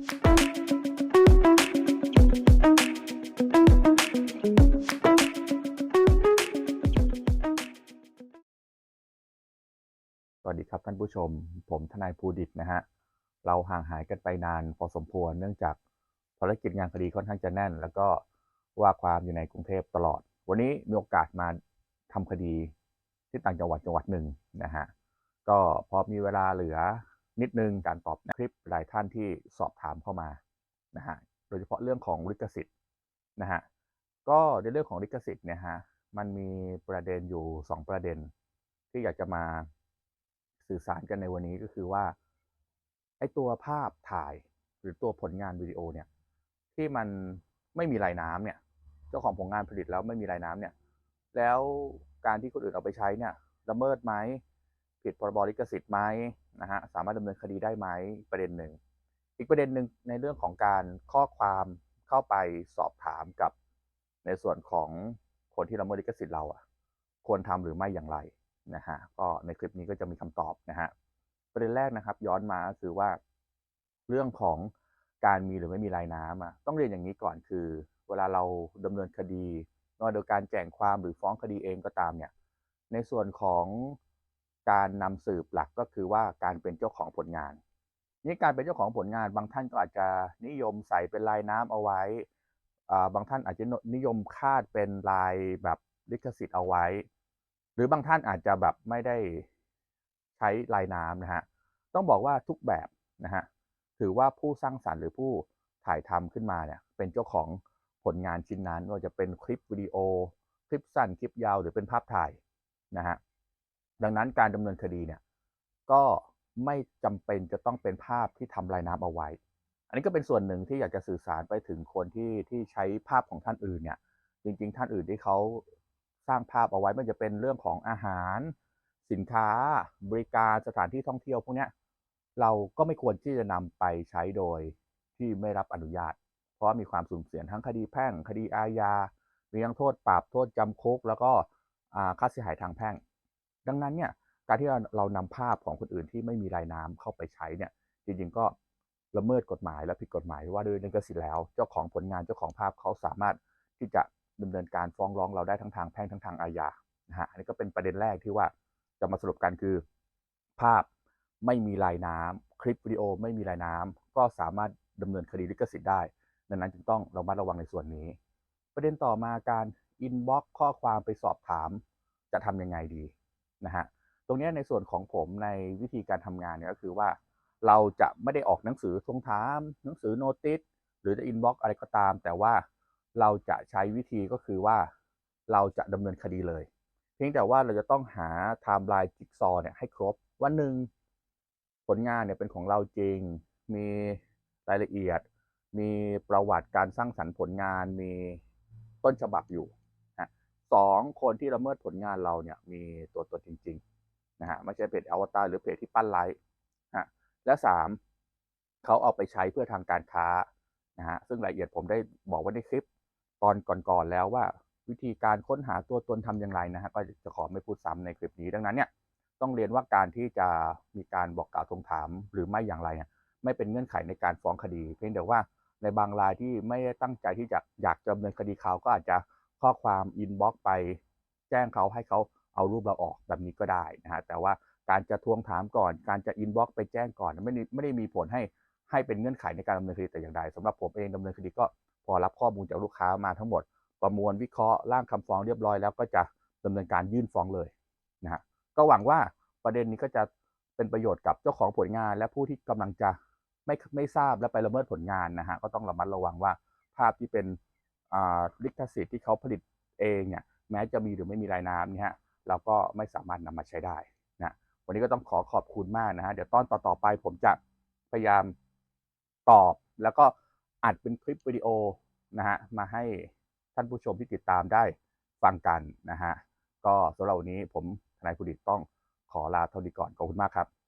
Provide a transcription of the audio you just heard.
สวัสดีครับท่านผู้ชม ผมทนายภูดิตนะฮะ เราห่างหายกันไปนานพอสมควรเนื่องจากภารกิจงานคดีค่อนข้างจะแน่น แล้วก็ว่าความอยู่ในกรุงเทพตลอด วันนี้มีโอกาสมาทำคดีที่ต่างจังหวัดจังหวัดหนึ่งนะฮะ ก็พอมีเวลาเหลือ นิดนึงการตอบคลิปหลายท่านที่สอบถามเข้ามานะฮะโดยเฉพาะเรื่องของลิขสิทธิ์นะฮะก็ในเรื่องของลิขสิทธิ์เนี่ยฮะมันมีประเด็นอยู่ 2 ประเด็น ที่อยากจะมาสื่อสารกันในวันนี้ก็คือว่าไอตัวภาพถ่ายหรือตัวผลงานวิดีโอเนี่ยที่มันไม่มีลายน้ำเนี่ยเจ้าของผลงานผลิตแล้วไม่มีลายน้ำเนี่ยแล้วการที่คนอื่นเอาไปใช้เนี่ยละเมิดไหม ผิดพรบลิขสิทธิ์ไหมนะฮะสามารถดำเนินคดีได้ไหมประเด็นหนึ่ง อีกประเด็นหนึ่งในเรื่องของการข้อความเข้าไปสอบถามกับในส่วนของคนที่ละเมิดลิขสิทธิ์เราอะควรทำหรือไม่อย่างไรนะฮะก็ในคลิปนี้ก็จะมีคำตอบนะฮะประเด็นแรกนะครับ ย้อนมาคือว่าเรื่องของการมีหรือไม่มีลายน้ำอะต้องเรียนอย่างนี้ก่อนคือ เวลาเราดำเนินคดีไม่ว่าโดยการแจ้งความหรือฟ้องคดีเองก็ตามเนี่ยในส่วนของ การนำสืบหลักก็คือว่าการเป็นเจ้าของผลงาน นี่การเป็นเจ้าของผลงาน บางท่านก็อาจจะนิยมใส่เป็นลายน้ำเอาไว้อ่าบางท่านอาจจะนิยมคาดเป็นลายแบบลิขสิทธิ์เอาไว้ หรือบางท่านอาจจะแบบไม่ได้ใช้ลายน้ำนะฮะ ต้องบอกว่าทุกแบบนะฮะ ถือว่าผู้สร้างสรรค์หรือผู้ถ่ายทำขึ้นมาเนี่ยเป็นเจ้าของผลงานชิ้นนั้นว่าจะเป็นคลิปวิดีโอ คลิปสั้นคลิปยาวหรือเป็นภาพถ่ายนะฮะ ดังนั้นการดำเนินคดีเนี่ยก็ไม่จำเป็นจะต้องเป็นภาพที่ทำลายน้ำเอาไว้ อันนี้ก็เป็นส่วนหนึ่งที่อยากจะสื่อสารไปถึงคนที่ที่ใช้ภาพของท่านอื่นเนี่ย จริง ๆ ท่านอื่นที่เขาสร้างภาพเอาไว้ไม่ว่าจะเป็นเรื่องของอาหาร สินค้า บริการสถานที่ท่องเที่ยวพวกเนี้ยเราก็ไม่ควรที่จะนำไปใช้โดยที่ไม่รับอนุญาต เพราะมีความสุ่มเสียทั้งคดีแพ่ง คดีอาญา มีทั้งโทษปรับโทษจำคุก แล้วก็ค่าเสียหายทางแพ่ง ดังนั้นเนี่ยการที่เราเรานำภาพของคนอื่นที่ไม่มีลายน้ำเข้าไปใช้เนี่ยจริงๆก็ละเมิดกฎหมายและผิดกฎหมายว่าด้วยลิขสิทธิ์แล้ว เจ้าของผลงานเจ้าของภาพเขาสามารถที่จะดำเนินการฟ้องร้องเราได้ทั้งทางแพ่งทั้งทางอาญานะฮะอันนี้ก็เป็นประเด็นแรกที่ว่าจะมาสรุปกันคือ ภาพไม่มีลายน้ำคลิปวิดีโอไม่มีลายน้ำก็สามารถดำเนินคดีลิขสิทธิ์ได้ ดังนั้นจึงต้องระมัดระวังในส่วนนี้ ประเด็นต่อมาการอินบ็อกข้อความไปสอบถาม จะทำยังไงดี นะฮะตรงนี้ในส่วนของผมในวิธีการทำงานเนี่ยก็คือว่าเราจะไม่ได้ออกหนังสือทวงถาม หนังสือโนติสหรือจะอินบ็อกอะไรก็ตาม แต่ว่าเราจะใช้วิธีก็คือว่าเราจะดำเนินคดีเลย เพียงแต่ว่าเราจะต้องหาไทม์ไลน์จิ๊กซอว์เนี่ยให้ครบว่าหนึ่งผลงานเนี่ยเป็นของเราจริง มีรายละเอียด มีประวัติการสร้างสรรค์ผลงาน มีต้นฉบับอยู่ สองคนที่ละเมิดผลงานเราเนี่ยมีตัวตนจริงๆนะฮะไม่ใช่เพจอวตารหรือเพจที่ปั้นไลค์ฮะและสามเขาเอาไปใช้เพื่อทางการค้านะฮะซึ่งรายละเอียดผมได้บอกไว้ในคลิปตอนก่อนๆแล้วว่า วิธีการค้นหาตัวตนทำอย่างไรนะฮะก็จะขอไม่พูดซ้ำในคลิปนี้ดังนั้นเนี่ยต้องเรียนว่าการที่จะมีการบอกกล่าวทวงถามหรือไม่อย่างไรเนี่ยไม่เป็นเงื่อนไขในการฟ้องคดี เพียงแต่ว่าในบางรายที่ไม่ได้ตั้งใจที่จะอยากดำเนินคดีเขาก็อาจจะ ข้อความอินบ็อกไปแจ้งเขาให้เขาเอารูปเราออกแบบนี้ก็ได้นะฮะแต่ว่าการจะทวงถามก่อน การจะอินบ็อกไปแจ้งก่อนไม่ได้ไม่ได้มีผลให้ให้เป็นเงื่อนไขในการดำเนินคดีแต่อย่างใดสำหรับผมเองดำเนินคดีก็พอรับข้อมูลจากลูกค้ามาทั้งหมด ประมวลวิเคราะห์ร่างคำฟ้องเรียบร้อยแล้วก็จะดำเนินการยื่นฟ้องเลยนะฮะก็หวังว่าประเด็นนี้ก็จะเป็นประโยชน์กับเจ้าของผลงาน และผู้ที่กำลังจะไม่ไม่ทราบและไปละเมิดผลงานนะฮะก็ต้องระมัดระวังว่าภาพที่เป็น ลิขสิทธิ์ที่เขาผลิตเองเนี่ยแม้จะมีหรือไม่มีลายน้ำเนี่ยฮะเราก็ไม่สามารถนำมาใช้ได้นะวันนี้ก็ต้องขอขอบคุณมากนะฮะเดี๋ยวตอนต่อๆไปผมจะพยายามตอบ แล้วก็อัดเป็นคลิปวิดีโอนะฮะมาให้ท่านผู้ชมที่ติดตามได้ฟังกันนะฮะก็สำหรับวันนี้ผมทนายภูดิตต้องขอลาเท่านี้ก่อนขอบคุณมากครับ